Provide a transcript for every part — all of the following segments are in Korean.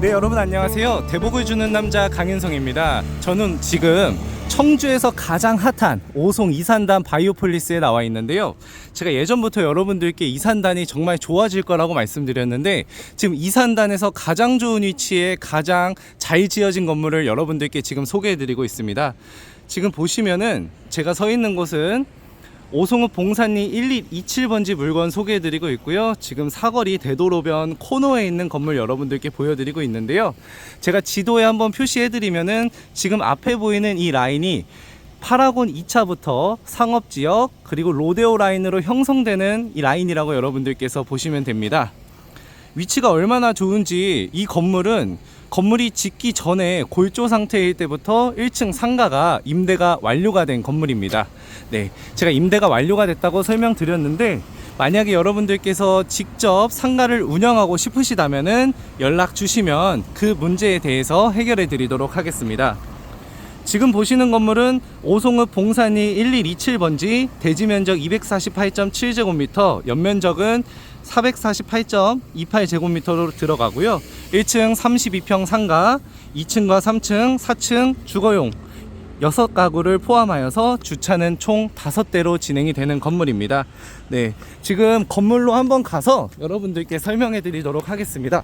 네 여러분 안녕하세요. 대복을 주는 남자 강윤성입니다. 저는 지금 청주에서 가장 핫한 오송 이산단 바이오폴리스에 나와 있는데요. 제가 예전부터 여러분들께 이산단이 정말 좋아질 거라고 말씀드렸는데 지금 이산단에서 가장 좋은 위치에 가장 잘 지어진 건물을 여러분들께 지금 소개해 드리고 있습니다. 지금 보시면은 제가 서 있는 곳은 오송읍 봉산리 1127번지 물건 소개해드리고 있고요. 지금 사거리 대도로변 코너에 있는 건물 여러분들께 보여드리고 있는데요. 제가 지도에 한번 표시해드리면은 지금 앞에 보이는 이 라인이 파라곤 2차부터 상업지역 그리고 로데오 라인으로 형성되는 이 라인이라고 여러분들께서 보시면 됩니다. 위치가 얼마나 좋은지 이 건물은 건물이 짓기 전에 골조 상태일 때부터 1층 상가가 임대가 완료가 된 건물입니다. 네, 제가 임대가 완료가 됐다고 설명드렸는데 만약에 여러분들께서 직접 상가를 운영하고 싶으시다면은 연락 주시면 그 문제에 대해서 해결해 드리도록 하겠습니다. 지금 보시는 건물은 오송읍 봉산리 1127번지 대지 면적 248.7제곱미터, 연면적은 448.28제곱미터로 들어가고요. 1층 32평 상가, 2층과 3층, 4층 주거용 6가구를 포함하여서 주차는 총 5대로 진행이 되는 건물입니다. 네. 지금 건물로 한번 가서 여러분들께 설명해 드리도록 하겠습니다.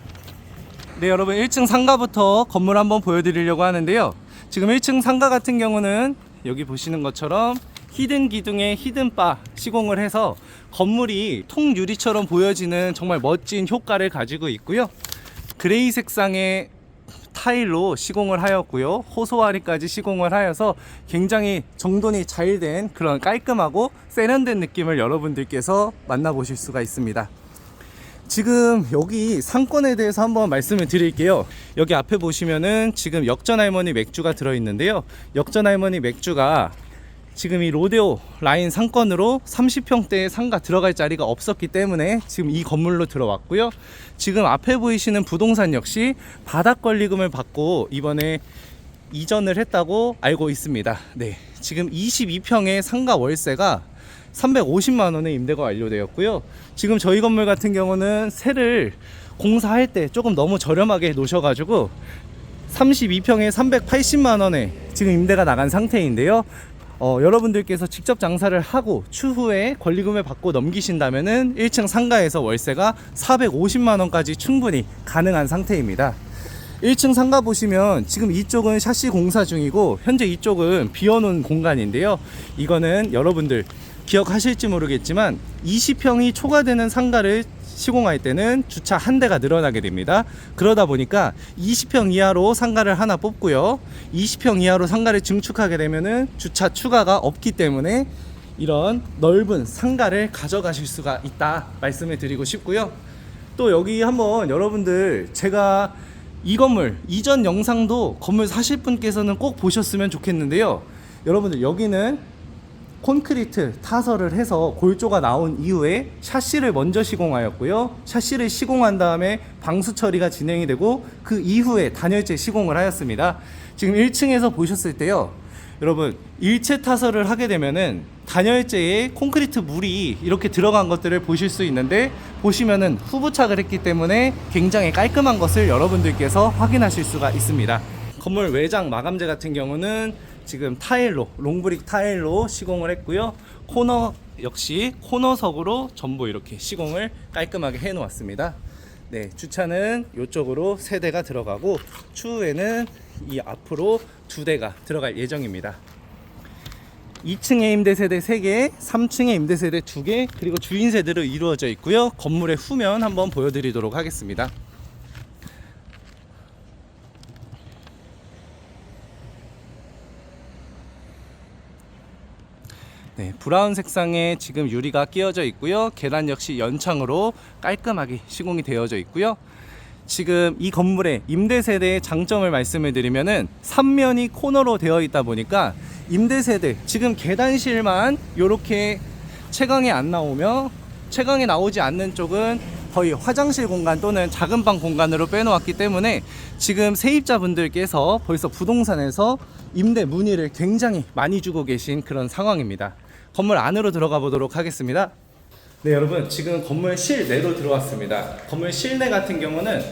네, 여러분 1층 상가부터 건물 한번 보여드리려고 하는데요. 지금 1층 상가 같은 경우는 여기 보시는 것처럼 히든 기둥에 히든 바 시공을 해서 건물이 통유리처럼 보여지는 정말 멋진 효과를 가지고 있고요. 그레이 색상의 타일로 시공을 하였고요. 호소아리까지 시공을 하여서 굉장히 정돈이 잘 된 그런 깔끔하고 세련된 느낌을 여러분들께서 만나보실 수가 있습니다. 지금 여기 상권에 대해서 한번 말씀을 드릴게요. 여기 앞에 보시면은 지금 역전 할머니 맥주가 들어있는데요. 역전 할머니 맥주가 지금 이 로데오 라인 상권으로 30평대의 상가 들어갈 자리가 없었기 때문에 지금 이 건물로 들어왔고요. 지금 앞에 보이시는 부동산 역시 바닥 권리금을 받고 이번에 이전을 했다고 알고 있습니다. 네. 지금 22평의 상가 월세가 350만 원의 임대가 완료되었고요. 지금 저희 건물 같은 경우는 세를 공사할 때 조금 너무 저렴하게 놓으셔가지고 32평에 380만 원에 지금 임대가 나간 상태인데요. 어, 여러분들께서 직접 장사를 하고 추후에 권리금을 받고 넘기신다면은 1층 상가에서 월세가 450만 원까지 충분히 가능한 상태입니다. 1층 상가 보시면 지금 이쪽은 샤시 공사 중이고 현재 이쪽은 비어놓은 공간인데요. 이거는 여러분들 기억하실지 모르겠지만 20평이 초과되는 상가를 시공할 때는 주차 한 대가 늘어나게 됩니다. 그러다 보니까 20평 이하로 상가를 하나 뽑고요. 20평 이하로 상가를 증축하게 되면은 주차 추가가 없기 때문에 이런 넓은 상가를 가져가실 수가 있다 말씀을 드리고 싶고요. 또 여기 한번 여러분들 제가 이 건물 이전 영상도 건물 사실 분께서는 꼭 보셨으면 좋겠는데요. 여러분들 여기는 콘크리트 타설을 해서 골조가 나온 이후에 샤시를 먼저 시공하였고요. 샤시를 시공한 다음에 방수 처리가 진행이 되고 그 이후에 단열재 시공을 하였습니다. 지금 1층에서 보셨을 때요. 여러분 일체 타설을 하게 되면은 단열재에 콘크리트 물이 이렇게 들어간 것들을 보실 수 있는데 보시면은 후부착을 했기 때문에 굉장히 깔끔한 것을 여러분들께서 확인하실 수가 있습니다. 건물 외장 마감재 같은 경우는 지금 타일로 롱브릭 타일로 시공을 했고요. 코너 역시 코너석으로 전부 이렇게 시공을 깔끔하게 해 놓았습니다. 네, 주차는 이쪽으로 세 대가 들어가고 추후에는 이 앞으로 두 대가 들어갈 예정입니다. 2층에 임대 세대 3개, 3층에 임대 세대 2개, 그리고 주인 세대로 이루어져 있고요. 건물의 후면 한번 보여드리도록 하겠습니다. 네, 브라운 색상의 지금 유리가 끼어져 있고요. 계단 역시 연창으로 깔끔하게 시공이 되어져 있고요. 지금 이 건물의 임대 세대의 장점을 말씀을 드리면은 3면이 코너로 되어 있다 보니까 임대 세대 지금 계단실만 이렇게 채광이 안 나오며 채광이 나오지 않는 쪽은 거의 화장실 공간 또는 작은 방 공간으로 빼놓았기 때문에 지금 세입자분들께서 벌써 부동산에서 임대 문의를 굉장히 많이 주고 계신 그런 상황입니다. 건물 안으로 들어가 보도록 하겠습니다. 네, 여러분 지금 건물 실내로 들어왔습니다. 건물 실내 같은 경우는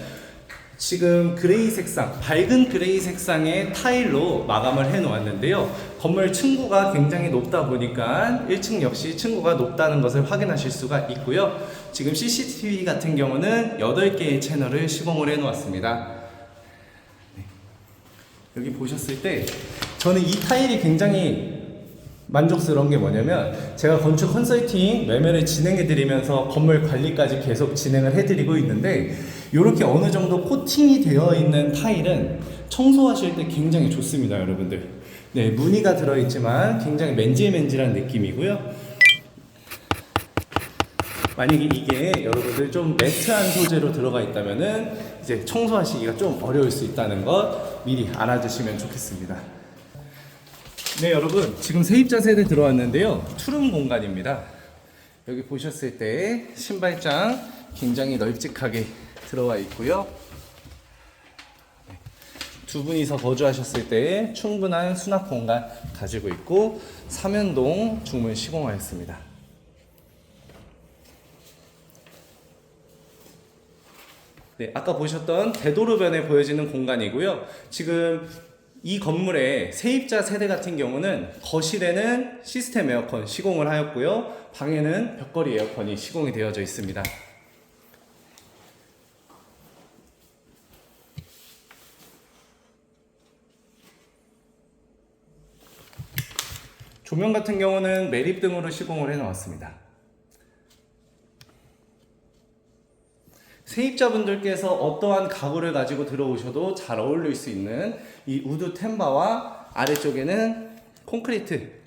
지금 그레이 색상, 밝은 그레이 색상의 타일로 마감을 해 놓았는데요. 건물 층고가 굉장히 높다 보니까 1층 역시 층고가 높다는 것을 확인하실 수가 있고요. 지금 CCTV 같은 경우는 8개의 채널을 시공을 해 놓았습니다. 네. 여기 보셨을 때 저는 이 타일이 굉장히 만족스러운 게 뭐냐면 제가 건축 컨설팅 매매를 진행해 드리면서 건물 관리까지 계속 진행을 해 드리고 있는데 이렇게 어느 정도 코팅이 되어 있는 타일은 청소하실 때 굉장히 좋습니다 여러분들 네 무늬가 들어 있지만 굉장히 맨질맨질한 느낌이고요 만약에 이게 여러분들 좀 매트한 소재로 들어가 있다면은 이제 청소하시기가 좀 어려울 수 있다는 것 미리 알아두시면 좋겠습니다. 네 여러분. 지금 세입자 세대 들어왔는데요. 투룸 공간입니다. 여기 보셨을 때 신발장 굉장히 널찍하게 들어와 있고요. 네, 두 분이서 거주하셨을 때 충분한 수납 공간 가지고 있고 삼연동 중문 시공하였습니다. 네, 아까 보셨던 대도로변에 보여지는 공간이고요. 지금 이 건물의 세입자 세대 같은 경우는 거실에는 시스템 에어컨 시공을 하였고요. 방에는 벽걸이 에어컨이 시공이 되어져 있습니다. 조명 같은 경우는 매립 등으로 시공을 해 놓았습니다. 세입자분들께서 어떠한 가구를 가지고 들어오셔도 잘 어울릴 수 있는 이 우드 템바와 아래쪽에는 콘크리트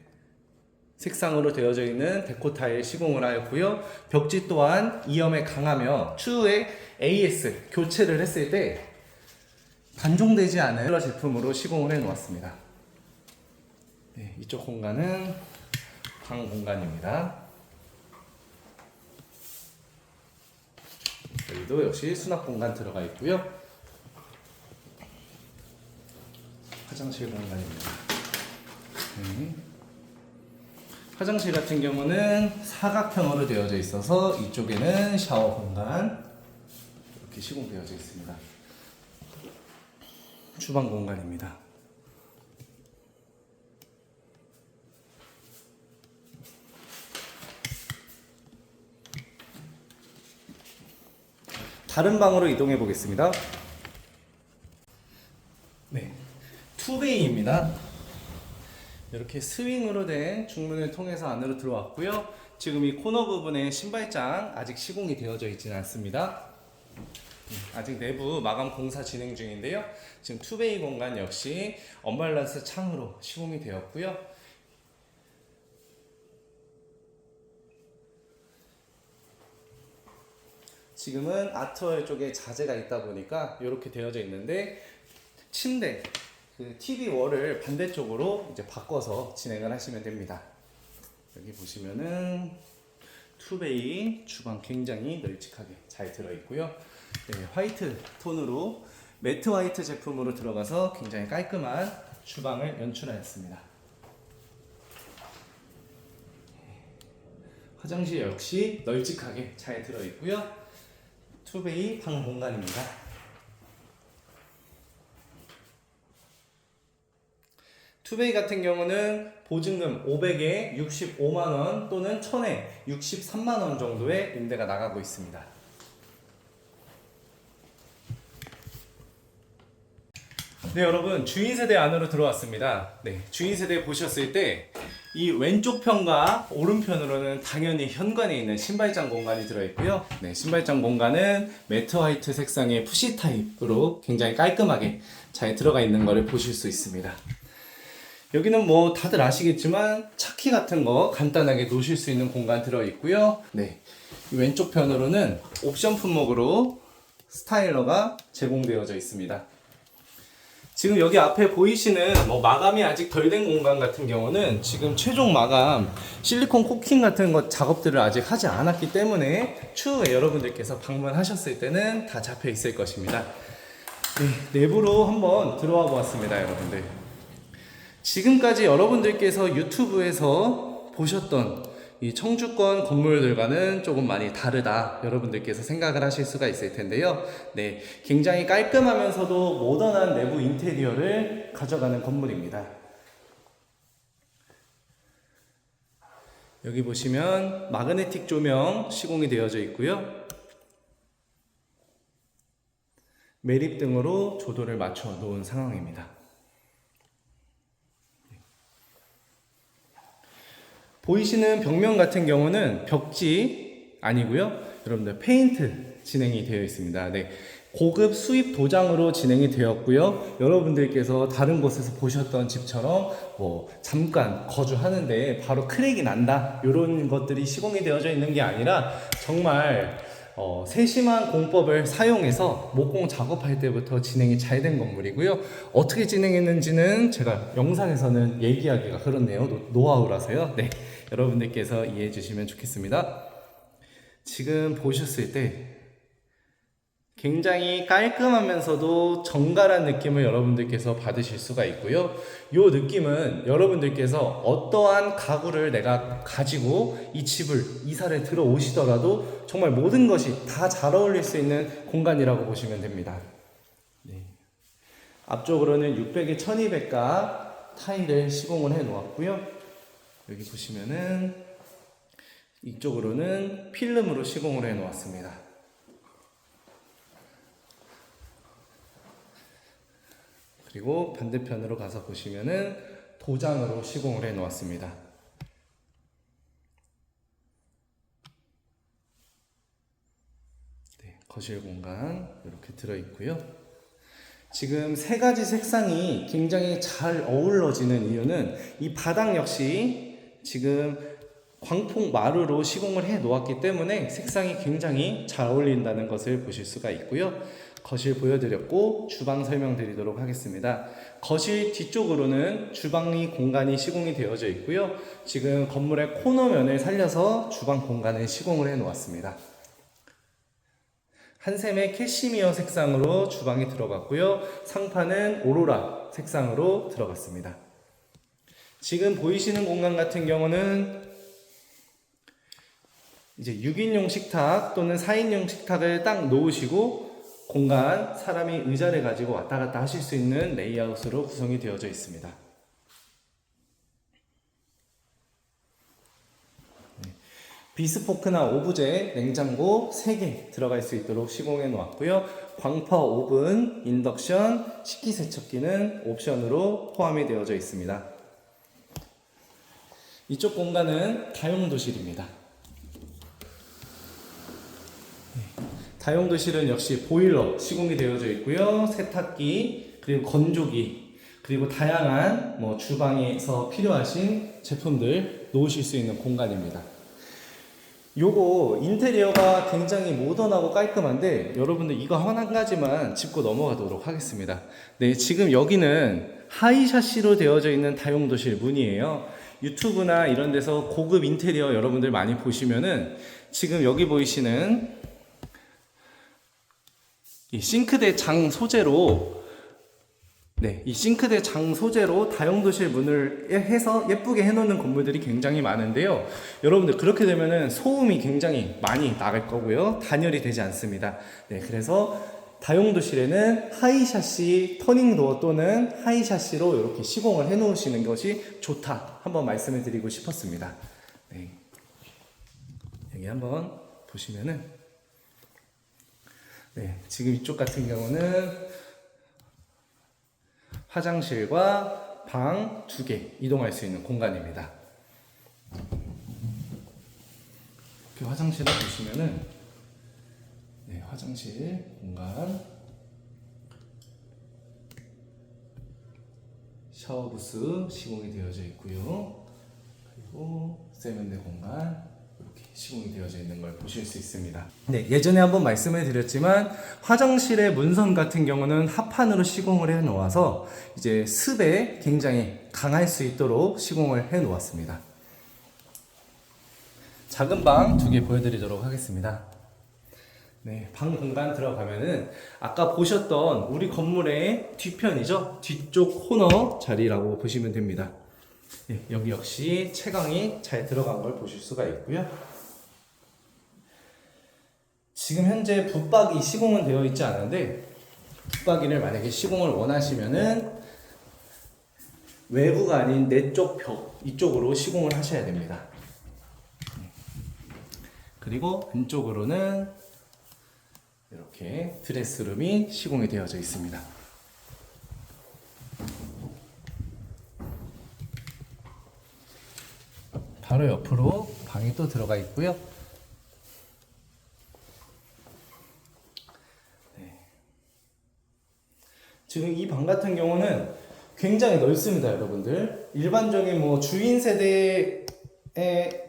색상으로 되어져 있는 데코 타일 시공을 하였고요. 벽지 또한 이염에 강하며 추후에 AS 교체를 했을 때 단종되지 않은 컬러 제품으로 시공을 해 놓았습니다. 네, 이쪽 공간은 방 공간입니다. 여기도 역시 수납 공간 들어가 있고요. 화장실 공간입니다. 네. 화장실 같은 경우는 사각형으로 되어져 있어서 이쪽에는 샤워 공간 이렇게 시공되어져 있습니다. 주방 공간입니다. 다른 방으로 이동해 보겠습니다. 네, 투베이입니다. 이렇게 스윙으로 된 중문을 통해서 안으로 들어왔고요. 지금 이 코너 부분에 신발장 아직 시공이 되어져 있지는 않습니다. 네, 아직 내부 마감 공사 진행 중인데요. 지금 투베이 공간 역시 언발란스 창으로 시공이 되었고요. 지금은 아트월 쪽에 자재가 있다 보니까 이렇게 되어져 있는데 침대 그 TV 월을 반대쪽으로 이제 바꿔서 진행을 하시면 됩니다. 여기 보시면은 투베이 주방 굉장히 널찍하게 잘 들어 있고요. 네, 화이트 톤으로 매트 화이트 제품으로 들어가서 굉장히 깔끔한 주방을 연출하였습니다. 화장실 역시 널찍하게 잘 들어 있고요. 투베이 방 공간입니다. 투베이 같은 경우는 보증금 500에 65만 원 또는 1000에 63만 원 정도의 임대가 나가고 있습니다. 네, 여러분 주인 세대 안으로 들어왔습니다. 네, 주인 세대 보셨을 때 이 왼쪽 편과 오른편으로는 당연히 현관에 있는 신발장 공간이 들어있고요. 네, 신발장 공간은 매트 화이트 색상의 푸시 타입으로 굉장히 깔끔하게 잘 들어가 있는 것을 보실 수 있습니다. 여기는 뭐 다들 아시겠지만 차키 같은 거 간단하게 놓으실 수 있는 공간 들어 있고요. 네. 이 왼쪽 편으로는 옵션 품목으로 스타일러가 제공되어져 있습니다. 지금 여기 앞에 보이시는 뭐 마감이 아직 덜 된 공간 같은 경우는 지금 최종 마감 실리콘 코킹 같은 것 작업들을 아직 하지 않았기 때문에 추후에 여러분들께서 방문하셨을 때는 다 잡혀 있을 것입니다. 네, 내부로 한번 들어와 보았습니다, 여러분들. 지금까지 여러분들께서 유튜브에서 보셨던 이 청주권 건물들과는 조금 많이 다르다 여러분들께서 생각을 하실 수가 있을 텐데요. 네, 굉장히 깔끔하면서도 모던한 내부 인테리어를 가져가는 건물입니다. 여기 보시면 마그네틱 조명 시공이 되어져 있고요. 매립 등으로 조도를 맞춰 놓은 상황입니다. 보이시는 벽면 같은 경우는 벽지 아니고요. 여러분들 페인트 진행이 되어 있습니다. 네. 고급 수입 도장으로 진행이 되었고요. 여러분들께서 다른 곳에서 보셨던 집처럼 뭐 잠깐 거주하는데 바로 크랙이 난다. 이런 것들이 시공이 되어져 있는 게 아니라 정말 어, 세심한 공법을 사용해서 목공 작업할 때부터 진행이 잘 된 건물이고요. 어떻게 진행했는지는 제가 영상에서는 얘기하기가 그렇네요. 노, 노하우라서요. 네. 여러분들께서 이해해 주시면 좋겠습니다. 지금 보셨을 때 굉장히 깔끔하면서도 정갈한 느낌을 여러분들께서 받으실 수가 있고요. 이 느낌은 여러분들께서 어떠한 가구를 내가 가지고 이 집을 이사를 들어오시더라도 정말 모든 것이 다 잘 어울릴 수 있는 공간이라고 보시면 됩니다. 네. 앞쪽으로는 600에 1200가 타일을 시공을 해 놓았고요. 여기 보시면은 이쪽으로는 필름으로 시공을 해 놓았습니다. 그리고 반대편으로 가서 보시면은 도장으로 시공을 해 놓았습니다. 네, 거실 공간 이렇게 들어 있고요. 지금 세 가지 색상이 굉장히 잘 어우러지는 이유는 이 바닥 역시 지금 광폭 마루로 시공을 해 놓았기 때문에 색상이 굉장히 잘 어울린다는 것을 보실 수가 있고요. 거실 보여드렸고 주방 설명드리도록 하겠습니다. 거실 뒤쪽으로는 주방이 공간이 시공이 되어져 있고요. 지금 건물의 코너면을 살려서 주방 공간을 시공을 해 놓았습니다. 한샘의 캐시미어 색상으로 주방이 들어갔고요. 상판은 오로라 색상으로 들어갔습니다. 지금 보이시는 공간 같은 경우는 이제 6인용 식탁 또는 4인용 식탁을 딱 놓으시고 공간 사람이 의자를 가지고 왔다 갔다 하실 수 있는 레이아웃으로 구성이 되어져 있습니다. 네. 비스포크나 오브제 냉장고 3개 들어갈 수 있도록 시공해 놓았고요. 광파 오븐, 인덕션, 식기세척기는 옵션으로 포함이 되어져 있습니다. 이쪽 공간은 다용도실입니다. 다용도실은 역시 보일러 시공이 되어져 있고요. 세탁기, 그리고 건조기, 그리고 다양한 뭐 주방에서 필요하신 제품들 놓으실 수 있는 공간입니다. 요거 인테리어가 굉장히 모던하고 깔끔한데 여러분들 이거 한 가지만 짚고 넘어가도록 하겠습니다. 네, 지금 여기는 하이샤시로 되어져 있는 다용도실 문이에요. 유튜브나 이런 데서 고급 인테리어 여러분들 많이 보시면은 지금 여기 보이시는 이 싱크대 장 소재로 네, 이 싱크대 장 소재로 다용도실 문을 해서 예쁘게 해놓는 건물들이 굉장히 많은데요. 여러분들 그렇게 되면은 소음이 굉장히 많이 나갈 거고요. 단열이 되지 않습니다. 네, 그래서 다용도실에는 하이샤시 터닝도어 또는 하이샤시로 이렇게 시공을 해놓으시는 것이 좋다. 한번 말씀을 드리고 싶었습니다. 네. 여기 한번 보시면은 네, 지금 이쪽 같은 경우는 화장실과 방 두 개 이동할 수 있는 공간입니다. 이렇게 화장실을 보시면은 네, 화장실 공간 샤워 부스 시공이 되어져 있고요. 그리고 세면대 공간 이렇게 시공이 되어져 있는 걸 보실 수 있습니다. 네, 예전에 한번 말씀을 드렸지만 화장실의 문선 같은 경우는 합판으로 시공을 해 놓아서 이제 습에 굉장히 강할 수 있도록 시공을 해 놓았습니다. 작은 방 두 개 보여드리도록 하겠습니다. 네, 방 공간 들어가면은 아까 보셨던 우리 건물의 뒤편이죠? 뒤쪽 코너 자리라고 보시면 됩니다. 네, 여기 역시 채광이 잘 들어간 걸 보실 수가 있고요. 지금 현재 붙박이 시공은 되어 있지 않은데 붙박이를 만약에 시공을 원하시면은 외부가 아닌 내 쪽 벽 이쪽으로 시공을 하셔야 됩니다. 그리고 안쪽으로는 이렇게 드레스룸이 시공이 되어져 있습니다. 바로 옆으로 방이 또 들어가 있고요. 네. 지금 이 방 같은 경우는 굉장히 넓습니다, 여러분들. 일반적인 뭐 주인 세대의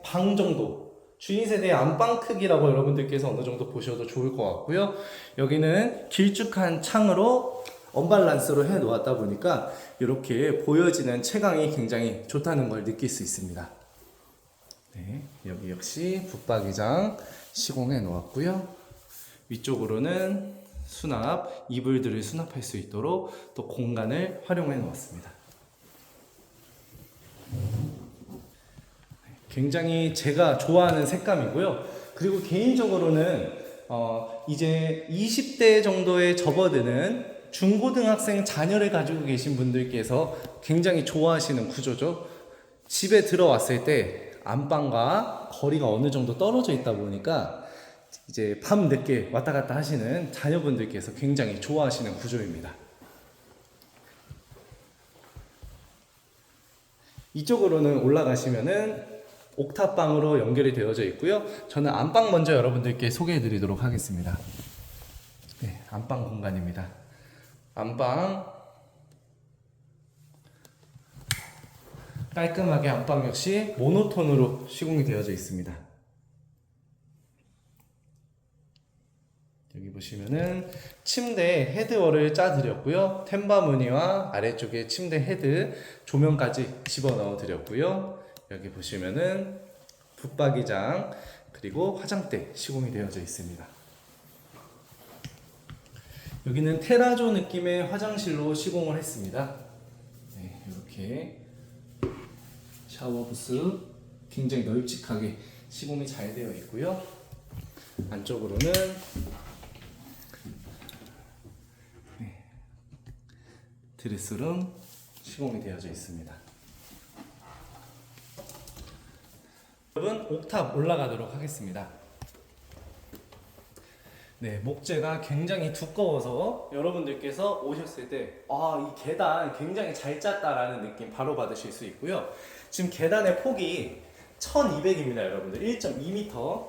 방 정도, 주인 세대의 안방 크기라고 여러분들께서 어느 정도 보셔도 좋을 것 같고요. 여기는 길쭉한 창으로 언밸런스로 해 놓았다 보니까 이렇게 보여지는 채광이 굉장히 좋다는 걸 느낄 수 있습니다. 네, 여기 역시 붙박이장 시공해 놓았고요. 위쪽으로는 수납, 이불들을 수납할 수 있도록 또 공간을 활용해 놓았습니다. 굉장히 제가 좋아하는 색감이고요. 그리고 개인적으로는 어, 이제 20대 정도에 접어드는 중고등학생 자녀를 가지고 계신 분들께서 굉장히 좋아하시는 구조죠. 집에 들어왔을 때 안방과 거리가 어느 정도 떨어져 있다 보니까 이제 밤 늦게 왔다 갔다 하시는 자녀분들께서 굉장히 좋아하시는 구조입니다. 이쪽으로는 올라가시면은 옥탑방으로 연결이 되어져 있고요. 저는 안방 먼저 여러분들께 소개해 드리도록 하겠습니다. 네, 안방 공간입니다. 안방 깔끔하게 안방 역시 모노톤으로 시공이 되어져 있습니다. 여기 보시면은 침대 헤드월을 짜드렸고요. 템바 무늬와 아래쪽에 침대 헤드 조명까지 집어넣어 드렸고요. 여기 보시면은 붙박이장 그리고 화장대 시공이 되어져 있습니다. 여기는 테라조 느낌의 화장실로 시공을 했습니다. 네, 이렇게 샤워 부스 굉장히 널찍하게 시공이 잘 되어 있고요. 안쪽으로는 네, 드레스룸 시공이 되어져 있습니다. 여러분 옥탑 올라가도록 하겠습니다. 네, 목재가 굉장히 두꺼워서 여러분들께서 오셨을 때, 아, 이 계단 굉장히 잘 짰다라는 느낌 바로 받으실 수 있고요. 지금 계단의 폭이 1200입니다, 여러분들. 1.2m.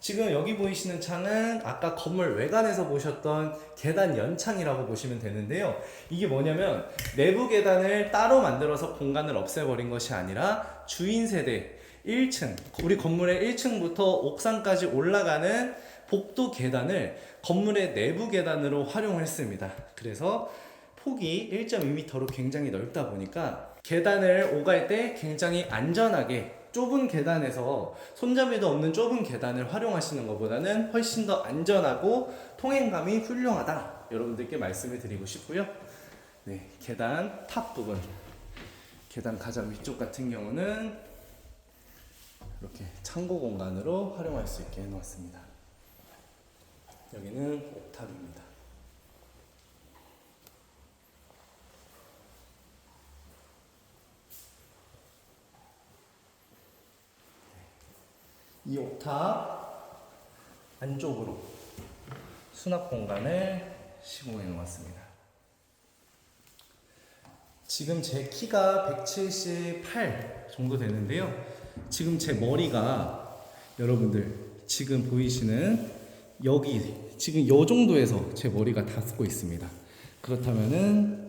지금 여기 보이시는 창은 아까 건물 외관에서 보셨던 계단 연창이라고 보시면 되는데요. 이게 뭐냐면 내부 계단을 따로 만들어서 공간을 없애버린 것이 아니라 주인 세대 1층, 우리 건물의 1층부터 옥상까지 올라가는 복도 계단을 건물의 내부 계단으로 활용을 했습니다. 그래서 폭이 1.2m로 굉장히 넓다 보니까 계단을 오갈 때 굉장히 안전하게 좁은 계단에서 손잡이도 없는 좁은 계단을 활용하시는 것보다는 훨씬 더 안전하고 통행감이 훌륭하다. 여러분들께 말씀을 드리고 싶고요. 네, 계단 탑 부분. 계단 가장 위쪽 같은 경우는 이렇게 창고 공간으로 활용할 수 있게 해놓았습니다. 여기는 옥탑입니다. 이 옥탑 안쪽으로 수납 공간을 시공해 놓았습니다. 지금 제 키가 178 정도 되는데요. 지금 제 머리가 여러분들 지금 보이시는 여기 지금 요 정도에서 제 머리가 닿고 있습니다. 그렇다면은 네,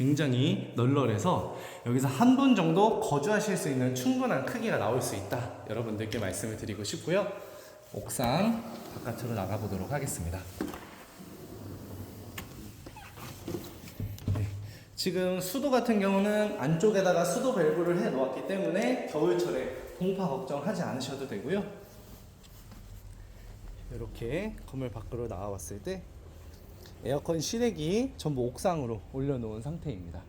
굉장히 널널해서 여기서 한 분 정도 거주하실 수 있는 충분한 크기가 나올 수 있다. 여러분들께 말씀을 드리고 싶고요. 옥상 바깥으로 나가 보도록 하겠습니다. 네, 지금 수도 같은 경우는 안쪽에다가 수도 밸브를 해 놓았기 때문에 겨울철에 동파 걱정하지 않으셔도 되고요. 이렇게 건물 밖으로 나와 봤을 때 에어컨 실외기 전부 옥상으로 올려놓은 상태입니다.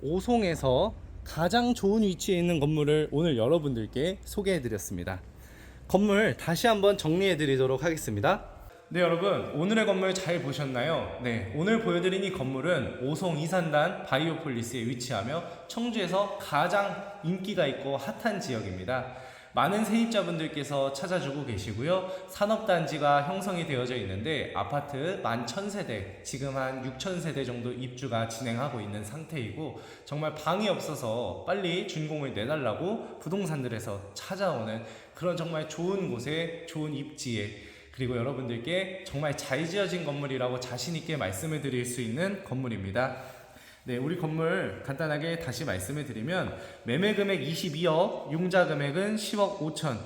오송에서 가장 좋은 위치에 있는 건물을 오늘 여러분들께 소개해 드렸습니다. 건물 다시 한번 정리해 드리도록 하겠습니다. 네, 여러분. 오늘의 건물 잘 보셨나요? 네. 오늘 보여드린 이 건물은 오송 이산단 바이오폴리스에 위치하며 청주에서 가장 인기가 있고 핫한 지역입니다. 많은 세입자분들께서 찾아주고 계시고요. 산업단지가 형성이 되어져 있는데 아파트 11,000세대, 지금 한 6,000세대 정도 입주가 진행하고 있는 상태이고 정말 방이 없어서 빨리 준공을 내달라고 부동산들에서 찾아오는 그런 정말 좋은 곳에 좋은 입지에 그리고 여러분들께 정말 잘 지어진 건물이라고 자신 있게 말씀을 드릴 수 있는 건물입니다. 네, 우리 건물 간단하게 다시 말씀을 드리면 매매 금액 22억, 융자 금액은 10억 5천.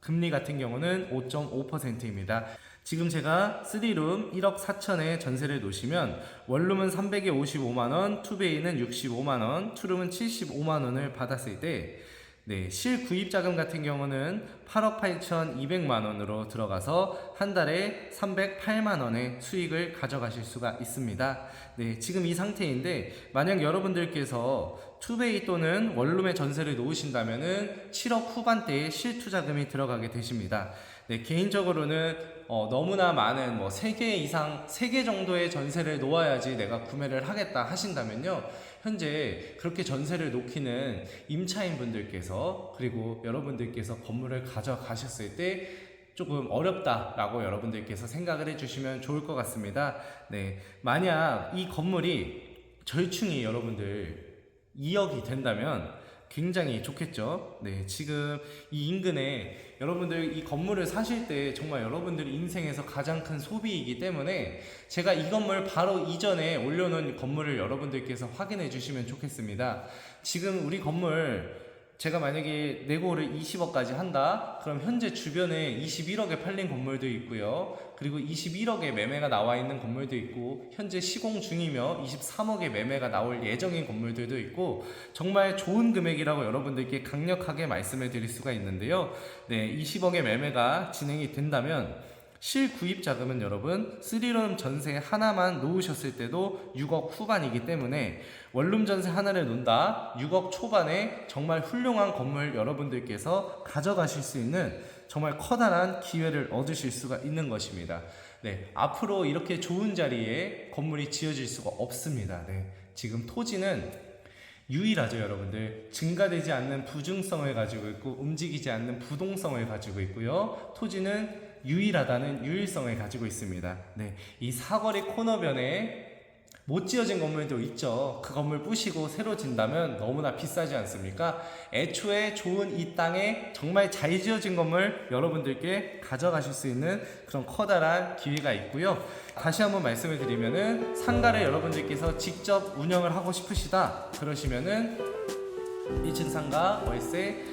금리 같은 경우는 5.5%입니다. 지금 제가 3룸 1억 4천에 전세를 놓으시면 원룸은 300에 55만 원, 투베이는 65만 원, 투룸은 75만 원을 받았을 때 네, 실 구입 자금 같은 경우는 8억 8,200만 원으로 들어가서 한 달에 308만 원의 수익을 가져가실 수가 있습니다. 네, 지금 이 상태인데 만약 여러분들께서 투베이 또는 원룸의 전세를 놓으신다면은 7억 후반대에 실투자금이 들어가게 되십니다. 네, 개인적으로는 어, 너무나 많은 뭐 3개 이상, 3개 정도의 전세를 놓아야지 내가 구매를 하겠다 하신다면요. 현재 그렇게 전세를 놓기는 임차인 분들께서 그리고 여러분들께서 건물을 가져가셨을 때 조금 어렵다라고 여러분들께서 생각을 해주시면 좋을 것 같습니다. 네. 만약 이 건물이 절충이 여러분들 2억이 된다면 굉장히 좋겠죠. 네, 지금 이 인근에 여러분들 이 건물을 사실 때 정말 여러분들 인생에서 가장 큰 소비이기 때문에 제가 이 건물 바로 이전에 올려놓은 건물을 여러분들께서 확인해 주시면 좋겠습니다. 지금 우리 건물 제가 만약에 내고를 20억까지 한다? 그럼 현재 주변에 21억에 팔린 건물도 있고요. 그리고 21억에 매매가 나와 있는 건물도 있고, 현재 시공 중이며 23억에 매매가 나올 예정인 건물들도 있고, 정말 좋은 금액이라고 여러분들께 강력하게 말씀을 드릴 수가 있는데요. 네, 20억의 매매가 진행이 된다면, 실구입 자금은 여러분 3룸 전세 하나만 놓으셨을 때도 6억 후반이기 때문에 원룸 전세 하나를 놓는다 6억 초반에 정말 훌륭한 건물 여러분들께서 가져가실 수 있는 정말 커다란 기회를 얻으실 수가 있는 것입니다. 네, 앞으로 이렇게 좋은 자리에 건물이 지어질 수가 없습니다. 네, 지금 토지는 유일하죠, 여러분들. 증가되지 않는 부중성을 가지고 있고 움직이지 않는 부동성을 가지고 있고요. 토지는 유일하다는 유일성을 가지고 있습니다. 네, 이 사거리 코너변에 못 지어진 건물도 있죠. 그 건물 부시고 새로 진다면 너무나 비싸지 않습니까? 애초에 좋은 이 땅에 정말 잘 지어진 건물 여러분들께 가져가실 수 있는 그런 커다란 기회가 있고요. 다시 한번 말씀을 드리면은 상가를 여러분들께서 직접 운영을 하고 싶으시다 그러시면은 1층 상가 월세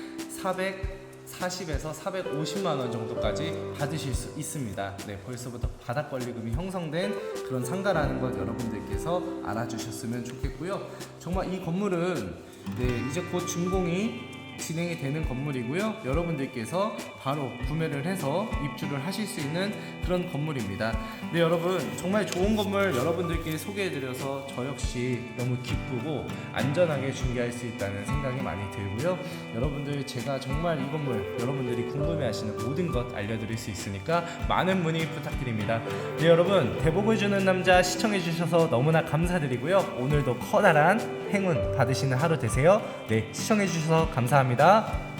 440에서 450만 원 정도까지 받으실 수 있습니다. 네, 벌써부터 바닥 권리금이 형성된 그런 상가라는 것 여러분들께서 알아주셨으면 좋겠고요. 정말 이 건물은 네, 이제 곧 준공이 진행이 되는 건물이고요. 여러분들께서 바로 구매를 해서 입주를 하실 수 있는 그런 건물입니다. 네, 여러분 정말 좋은 건물 여러분들께 소개해드려서 저 역시 너무 기쁘고 안전하게 중개할 수 있다는 생각이 많이 들고요. 여러분들 제가 정말 이 건물 여러분들이 궁금해하시는 모든 것 알려드릴 수 있으니까 많은 문의 부탁드립니다. 네, 여러분 대복을 주는 남자 시청해주셔서 너무나 감사드리고요. 오늘도 커다란 행운 받으시는 하루 되세요. 네, 시청해주셔서 감사합니다.